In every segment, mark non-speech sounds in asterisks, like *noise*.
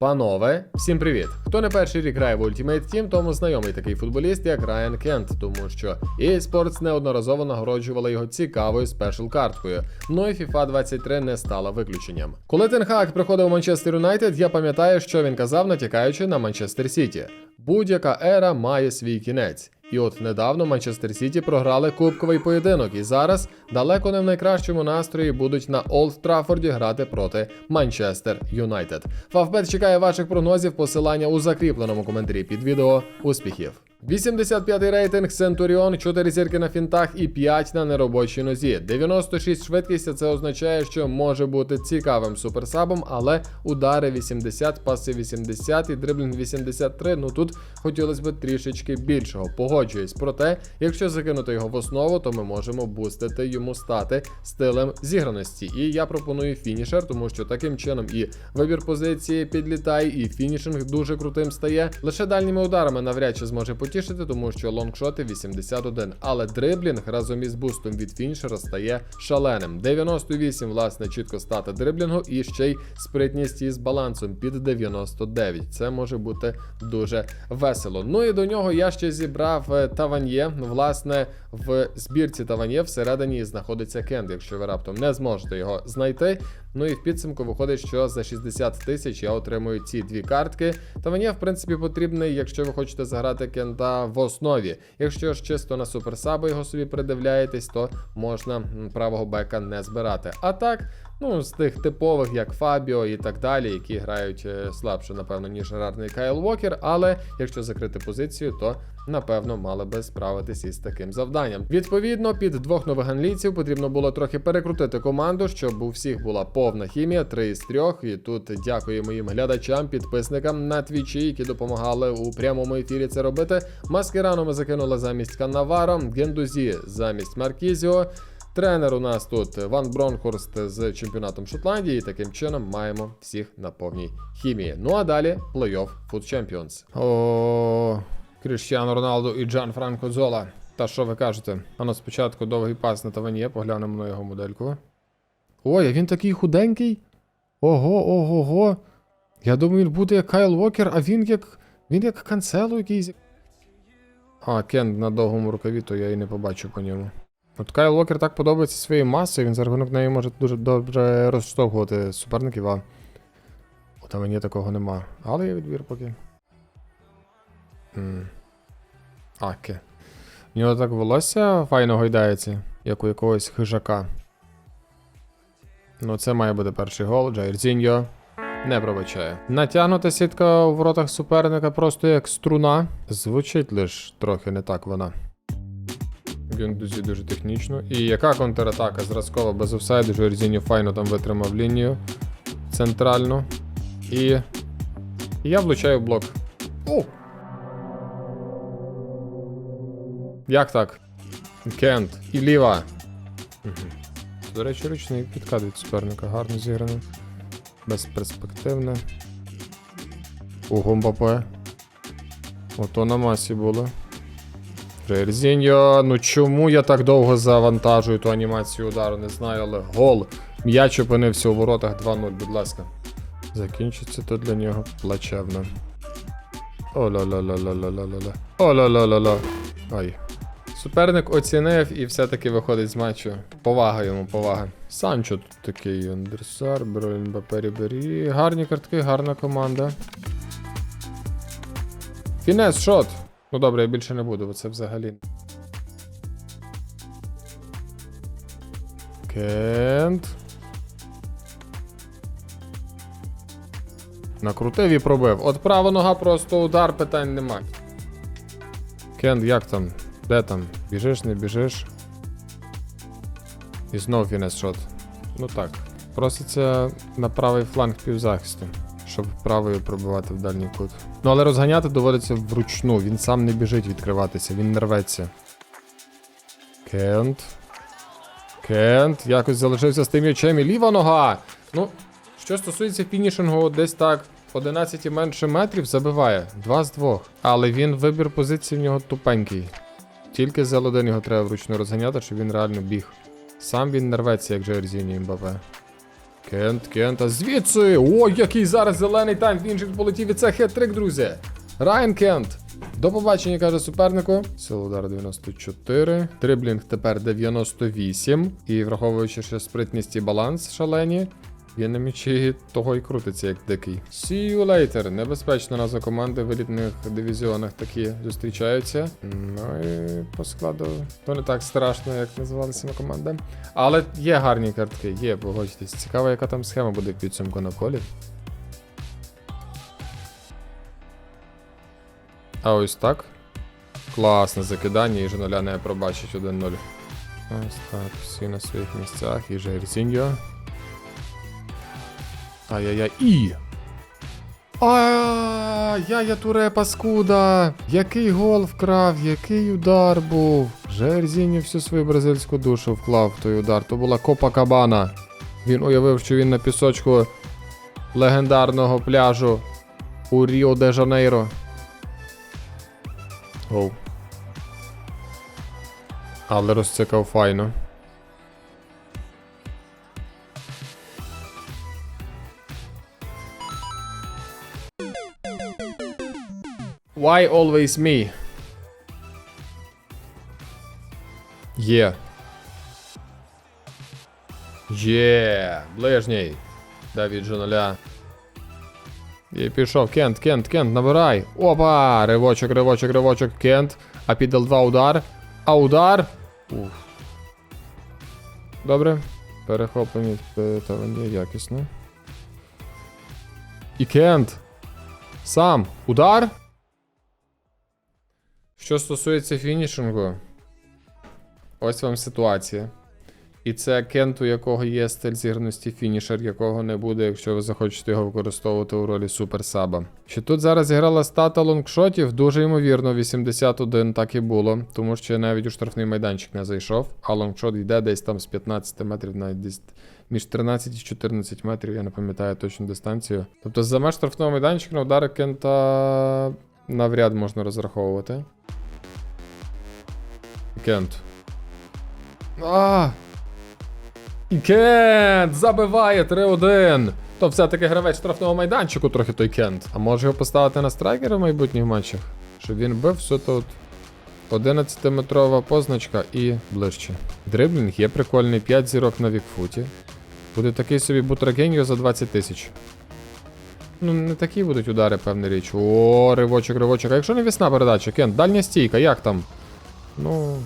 Панове, всім привіт! Хто не перший рік грає в Ultimate Team, тому знайомий такий футболіст, як Райан Кент, тому що EA неодноразово нагороджувала його цікавою спешл карткою. Ну і FIFA 23 не стала виключенням. Коли Тенхак приходив у Манчестер Юнайтед, я пам'ятаю, що він казав, натякаючи на Манчестер Сіті. Будь-яка ера має свій кінець. І от недавно Манчестер Сіті програли кубковий поєдинок, і зараз далеко не в найкращому настрої будуть на Олд Траффорді грати проти Манчестер Юнайтед. Фавбет чекає ваших прогнозів, посилання у закріпленому коментарі під відео. Успіхів! 85-й рейтинг Центуріон, 4 зірки на фінтах і 5 на неробочій нозі. 96 швидкість, це означає, що може бути цікавим суперсабом, але удари 80, паси 80 і дриблінг 83. Ну тут хотілося б трішечки більшого. Погоджуюсь. Проте, якщо закинути його в основу, то ми можемо бустити йому стати стилем зіграності. І я пропоную фінішер, тому що таким чином і вибір позиції підлітає, і фінішинг дуже крутим стає. Лише дальніми ударами навряд чи зможе потішити, тому що лонгшоти 81. Але дриблінг разом із бустом від фінішера стає шаленим. 98, власне, чітко стати дриблінгу, і ще й спритність із балансом під 99. Це може бути дуже весело. Ну і до нього я ще зібрав е, Таваньє. Власне, в збірці Таваньє всередині знаходиться Кенд, якщо ви раптом не зможете його знайти. Ну і в підсумку виходить, що за 60 тисяч я отримую ці дві картки. Та мені, в принципі, потрібний, якщо ви хочете заграти кента в основі. Якщо ж чисто на суперсаби його собі придивляєтесь, то можна правого бека не збирати. А так. Ну, з тих типових, як Фабіо і так далі, які грають е, слабше, напевно, ніж гарний Кайл Уокер, але якщо закрити позицію, то напевно мали би справитись із таким завданням. Відповідно, під двох нових англійців потрібно було трохи перекрутити команду, щоб у всіх була повна хімія, три із трьох. І тут дякую моїм глядачам, підписникам на твічі, які допомагали у прямому ефірі це робити. Маскерану ми закинули замість Каннаваро, Гендузі замість Маркізіо. Тренер у нас тут Ван Бронхорст з чемпіонатом Шотландії. Таким чином маємо всіх на повній хімії. Ну а далі плей-офф Food Champions. О, Кріштіану Роналду і Джан Франко Зола. Та що ви кажете? Ано спочатку довгий пас на Таванє, поглянемо на його модельку. Ой, а він такий худенький. Ого, ого, ого. Я думаю, він буде як Кайл Уокер, а він як. Він як канцело якийсь. А, Кен на довгому рукаві, то я і не побачу по ньому. От Кайл Уокер так подобається своєю масою, він за рахунок неї може дуже добре розштовхувати суперників, а от мені такого нема. Але є відбір поки. М. Аке. У нього так волосся файно гойдається, як у якогось хижака. Ну, це має бути перший гол. Джаірзіньо не пробачає. Натягнута сітка у воротах суперника просто як струна. Звучить лиш трохи не так вона. Гюндузі дуже технічно. І яка контратака зразкова без офсайду, Жорзіньо файно там витримав лінію центральну. І. я влучаю в блок. О! Як так? Кент. І ліва. Угу. До речі, ручний підкат від суперника. Гарно зіграно. Безперспективне. Ого, Мбапе. Ото на масі було. Жерзіньо, ну чому я так довго завантажую ту анімацію удару, не знаю, але гол. М'яч опинився у воротах 2-0, будь ласка. Закінчиться то для нього плачевно. О-ля-ля-ля-ля-ля-ля-ля. О-ля-ля-ля-ля. Ай. Суперник оцінив і все-таки виходить з матчу. Повага йому, повага. Санчо тут такий Андерсар, Бролін Бапері Бері. Гарні картки, гарна команда. Фінес, шот. Ну добре, я більше не буду, бо це взагалі. Кент. Накрутив і пробив. От права нога просто удар, питань нема. Кент, як там? Де там? Біжиш, не біжиш? І знов фінес шот. Ну так. Проситься на правий фланг півзахисту, щоб правою пробивати в дальній кут. Ну але розганяти доводиться вручну, він сам не біжить відкриватися, він не рветься. Кент. Кент. Якось залишився з тим м'ячем і ліва нога. Ну, що стосується фінішингу, десь так 11 і менше метрів забиває. Два з двох. Але він вибір позиції в нього тупенький. Тільки з L1 його треба вручну розганяти, щоб він реально біг. Сам він не рветься, як Джерзіні Мбапе. Кент, Кент, а звідси! О, який зараз зелений тайм фіншинг полетів, і це хет-трик, друзі. Райан Кент. До побачення, каже супернику. Сила удар 94. Триблінг тепер 98. І враховуючи ще спритність і баланс шалені. Він на м'ячі того і крутиться, як дикий. See you later. Небезпечна назва команди в елітних дивізіонах такі зустрічаються. Ну і по складу то не так страшно, як називалася команда. Але є гарні картки, є, погодьтесь. Цікаво, яка там схема буде в підсумку на колі. А ось так. Класне закидання, і Жоноля не пробачить 1-0. Ось так, всі на своїх місцях, і Жайрсіньо. Ай-яй-яй. І. А, я я туре паскуда. Який гол вкрав, який удар був. Жерзіньо всю свою бразильську душу вклав в той удар. То була Копа Кабана. Він уявив, що він на пісочку легендарного пляжу у Ріо де Жанейро. Але розцикав файно. Why always me? Є. Є. Ближній. Давід Жоноля. І пішов. Кент, Кент, Кент, набирай. Опа! Ривочок, ривочок, ривочок, Кент. А під L2 удар. А удар. Уф. Добре. Перехоплення питання якісно. І Кент. Сам. Удар. Що стосується фінішингу, ось вам ситуація. І це Кент, у якого є стиль зіграності фінішер, якого не буде, якщо ви захочете його використовувати у ролі суперсаба. Чи тут зараз зіграла стата лонгшотів? Дуже ймовірно, 81 так і було, тому що я навіть у штрафний майданчик не зайшов, а лонгшот йде десь там з 15 метрів, навіть десь між 13 і 14 метрів, я не пам'ятаю точну дистанцію. Тобто за меж штрафного майданчика на удари Кента навряд можна розраховувати. Кент. А! І Кент! Забиває 3-1! То все-таки гравець штрафного майданчику трохи той Кент. А може його поставити на страйкера в майбутніх матчах? Щоб він бив все тут. 11-метрова позначка і ближче. Дриблінг є прикольний, 5 зірок на вікфуті. Буде такий собі бутрагеньо за 20 тисяч. Ну, не такі будуть удари, певна річ. О, ривочок, ривочок. А якщо не вісна передача, Кент, дальня стійка, як там? Ну,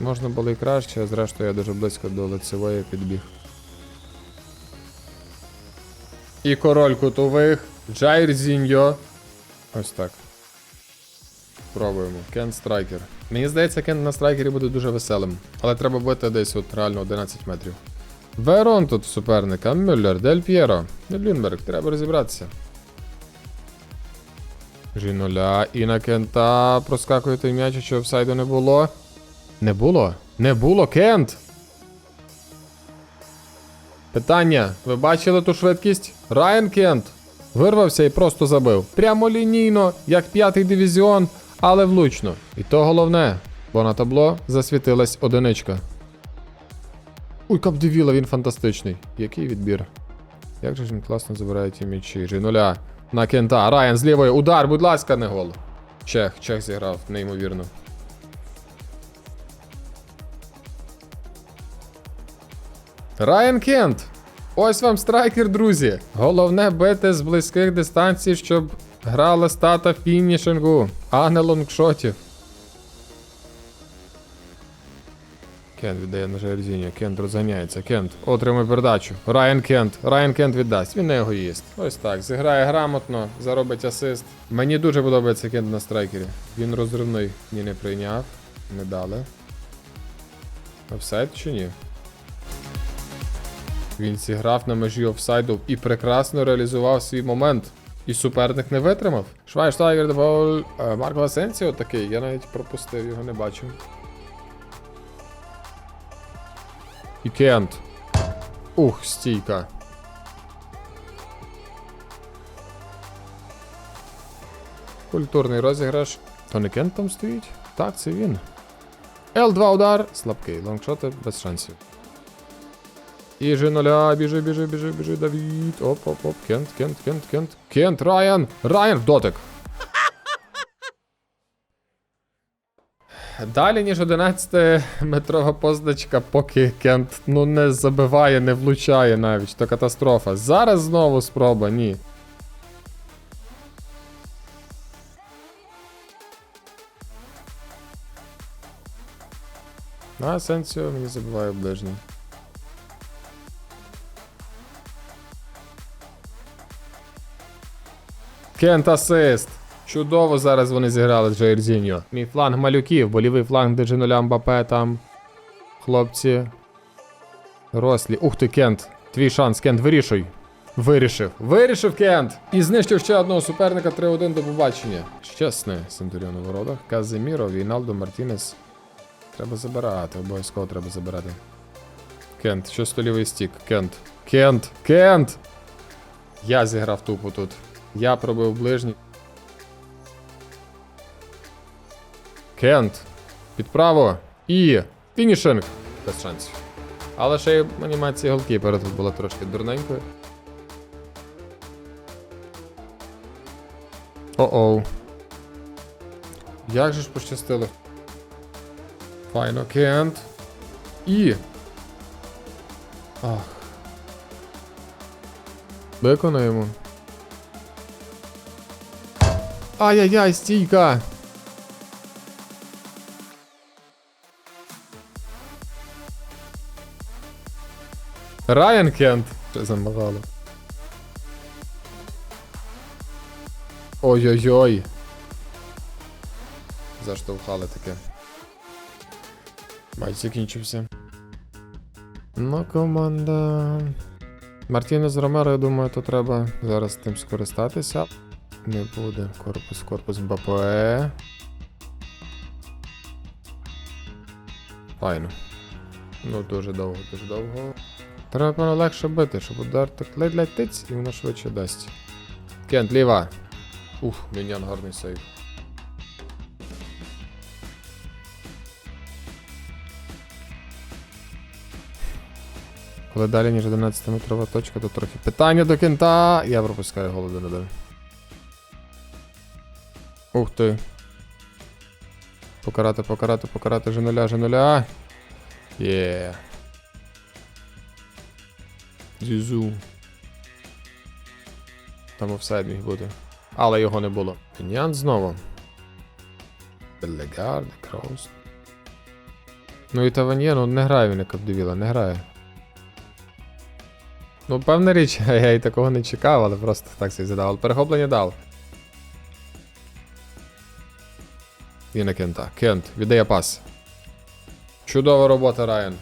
можна було і краще, зрештою я дуже близько до лицевої підбіг. І король кутових. Джайрзіньо. Ось так. Пробуємо. Кент страйкер. Мені здається, Кент на страйкері буде дуже веселим. Але треба бити десь от реально 11 метрів. Верон тут суперника, Мюллер, Дель П'єро, Люнберг, треба розібратися. Жінуля і на Кента проскакує той м'яч, що офсайду не було. Не було? Не було, Кент! Питання. Ви бачили ту швидкість? Райан Кент вирвався і просто забив. Прямо лінійно, як п'ятий дивізіон, але влучно. І то головне, бо на табло засвітилась одиничка. Ой, Капдевіла, він фантастичний. Який відбір? Як же ж він класно забирає ті м'ячі? Жінуля на кента. Райан з лівої. Удар, будь ласка, не гол. Чех, Чех зіграв, неймовірно. Райан Кент. Ось вам страйкер, друзі. Головне бити з близьких дистанцій, щоб грала стата фінішингу, а не лонгшотів. Кент віддає на Жерзіню. Кент розганяється. Кент отримує передачу. Райан Кент. Райан Кент віддасть. Він не егоїст. Ось так. Зіграє грамотно, заробить асист. Мені дуже подобається Кент на страйкері. Він розривний. Ні, не прийняв. Не дали. Офсайд чи ні? Він зіграв на межі офсайду і прекрасно реалізував свій момент. І суперник не витримав. Швайштайгер Девол Марко Асенсіо такий, я навіть пропустив, його не бачив. І Кент. Ух, стійка. Культурний розіграш. То не Кент там стоїть? Так, це він. Л2 удар. Слабкий. Лонгшоти без шансів. І же нуля, біжи, біжи, біжи, біжи, Давід. Оп, оп, оп, Кент, Кент, Кент, Кент. Кент, Райан, Райан, дотик. Далі, ніж 11-метрова позначка, поки Кент ну не забиває, не влучає навіть. То катастрофа. Зараз знову спроба, ні. А Сенсіо мені забиває ближній. Кент асист. Чудово зараз вони зіграли з Джаірзіньо. Мій фланг малюків, бо лівий фланг, де Джиноля Мбапе там. Хлопці. Рослі. Ух ти, Кент. Твій шанс, Кент, вирішуй. Вирішив. Вирішив Кент! І знищив ще одного суперника 3-1 до побачення. Щасне Сентуріон у воротах. Казиміро, Війналдо, Мартінес. Треба забирати, обов'язково треба забирати. Кент, що столівий стік? Кент. Кент! Кент! Я зіграв тупо тут. Я пробив ближній. Кент. Підправо. І. Фінішинг. Без шансів. Але ще й анімація голкіпера тут була трошки дурненькою. О-оу. Як же ж пощастило. Файно, Кент. І. Ах. Виконуємо. Ай-яй-яй, стійка! Райан Кент. Що замагало. Ой-ой-ой. Заштовхали таке. Матч закінчився. Ну, команда. Мартінес Ромеро, я думаю, то треба зараз тим скористатися. Не буде. Корпус, корпус БПЕ. Файно. Ну, дуже довго, дуже довго. Треба, певно, легше бити, щоб удар так ледь-ледь тиць, і воно швидше дасть. Кент, ліва. Ух, міньян гарний сейв. Коли далі, ніж 11-метрова точка, то трохи питання до кента. Я пропускаю гол 1-1. Ух ти. Покарати, покарати, покарати Женоля, Женоля. Є. Зізу. Там офсайд міг бути. Але його не було. Пінян знову. Белегард, Кроус. Ну і Таваньє, ну не грає він, як Капдевіла, не грає. Ну, певна річ, *laughs* я і такого не чекав, але просто так собі задав. Але Перехоплення дав. І на Кента. Кент, віддає пас. Чудова робота, Райан.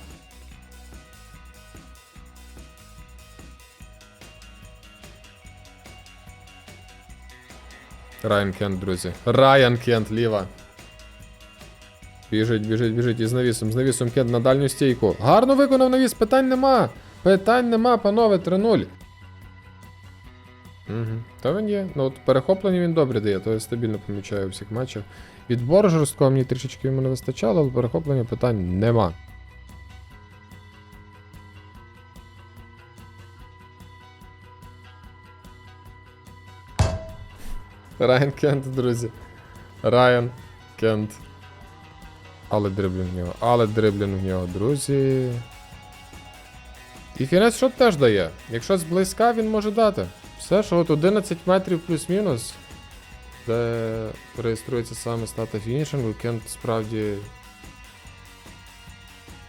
Райан Кент, друзі. Райан Кент, ліва. Біжить, біжить, біжить. І з навісом, з навісом Кент на дальню стійку. Гарно виконав навіс, питань нема. Питань нема, панове, 3-0. Угу. Та він є. Ну от перехоплення він добре дає, то я стабільно помічаю у всіх матчах. Відбор жорсткого мені трішечки йому не вистачало, але перехоплення питань нема. Кент, друзі. Райан Кент. Але дриблінг в нього, але дриблінг в нього, друзі. І фінес шот теж дає. Якщо зблизька, він може дати. Все, що от 11 метрів плюс-мінус, де реєструється саме стата фінішингу, Кент справді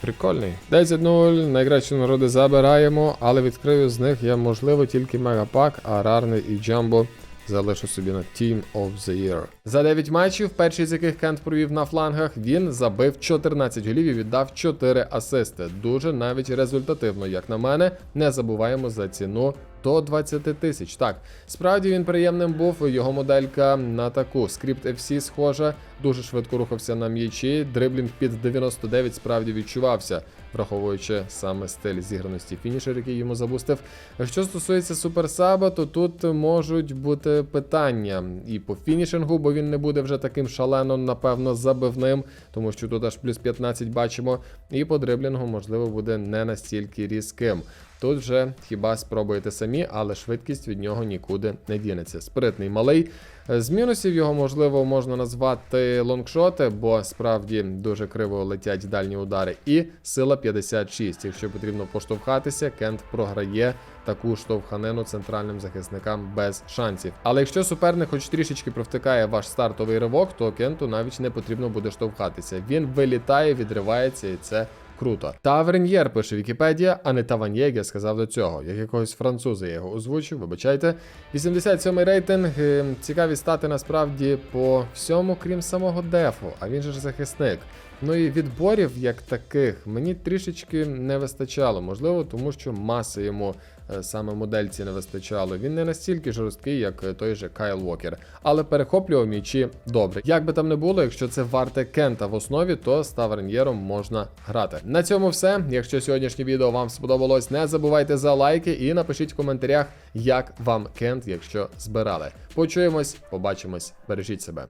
прикольний. 10-0, найкращі народи забираємо, але відкрию з них я можливо тільки мегапак, а рарний і джамбо залишу собі на Team of the Year. За 9 матчів, перший з яких Кент провів на флангах, він забив 14 голів і віддав 4 асисти. Дуже навіть результативно, як на мене. Не забуваємо за ціну до 20 тисяч. Так, справді він приємним був. Його моделька на таку. Скрипт FC схожа, дуже швидко рухався на м'ячі. Дриблінг під 99 справді відчувався, враховуючи саме стиль зіграності фінішер, який йому забустив. Що стосується суперсаба, то тут можуть бути питання і по фінішингу, бо він не буде вже таким шалено, напевно, забивним, тому що тут аж плюс 15 бачимо. І по дриблінгу, можливо, буде не настільки різким. Тут вже хіба спробуєте самі, але швидкість від нього нікуди не дінеться. Спритний малий. Е, З мінусів його можливо можна назвати лонгшоти, бо справді дуже криво летять дальні удари. І сила 56. Якщо потрібно поштовхатися, Кент програє таку штовханину центральним захисникам без шансів. Але якщо суперник хоч трішечки провтикає ваш стартовий ривок, то Кенту навіть не потрібно буде штовхатися. Він вилітає, відривається, і це Круто. Таверньєр пише Вікіпедія, а не Таваньєге сказав до цього. Як якогось француза я його озвучив, вибачайте. 87-й рейтинг. Е, Цікаві стати насправді по всьому, крім самого дефу, а він же ж захисник. Ну і відборів як таких мені трішечки не вистачало. Можливо, тому що маси йому саме модельці не вистачало. Він не настільки жорсткий, як е, той же Кайл Уокер, але перехоплював м'ячі добре. Як би там не було, якщо це варте Кента в основі, то з Таверньєром можна грати. На цьому все. Якщо сьогоднішнє відео вам сподобалось, не забувайте за лайки і напишіть в коментарях, як вам Кент, якщо збирали. Почуємось, побачимось, бережіть себе.